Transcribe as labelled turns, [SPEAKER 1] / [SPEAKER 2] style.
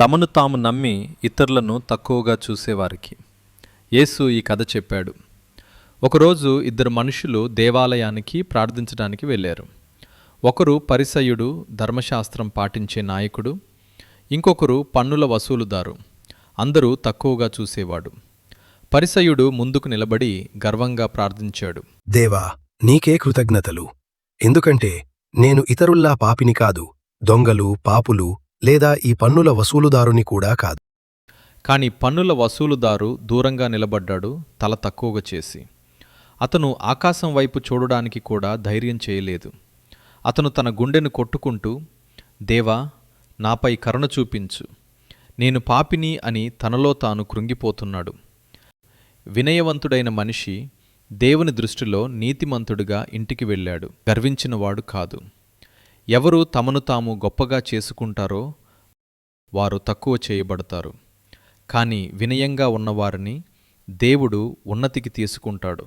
[SPEAKER 1] తమను తాము నమ్మి ఇతరులను తక్కువగా చూసేవారికి. యేసు ఈ కథ చెప్పాడు. ఒకరోజు ఇద్దరు మనుషులు దేవాలయానికి ప్రార్థించడానికి వెళ్ళారు. ఒకరు పరిసయుడు ధర్మశాస్త్రం పాటించే నాయకుడు ఇంకొకరు పన్నుల వసూలుదారు. అందరూ తక్కువగా చూసేవాడు. పరిసయుడు ముందుకు నిలబడి గర్వంగా ప్రార్థించాడు.
[SPEAKER 2] దేవా నీకే కృతజ్ఞతలు. ఎందుకంటే నేను ఇతరుల్లా పాపిని కాదు దొంగలు పాపులు లేదా ఈ పన్నుల వసూలుదారుని కూడా కాదు.
[SPEAKER 1] కాని పన్నుల వసూలుదారు దూరంగా నిలబడ్డాడు తల తక్కువగా చేసి. అతను ఆకాశం వైపు చూడడానికి కూడా ధైర్యం చేయలేదు. అతను తన గుండెను కొట్టుకుంటూ దేవా నాపై కరుణ చూపించు. నేను పాపిని అని తనలో తాను కృంగిపోతున్నాడు. వినయవంతుడైన మనిషి దేవుని దృష్టిలో నీతిమంతుడిగా ఇంటికి వెళ్ళాడు. గర్వించినవాడు కాదు. ఎవరు తమను తాము గొప్పగా చేసుకుంటారో వారు తక్కువ చేయబడతారు. కానీ వినయంగా ఉన్నవారిని దేవుడు ఉన్నతికి తీసుకుంటాడు.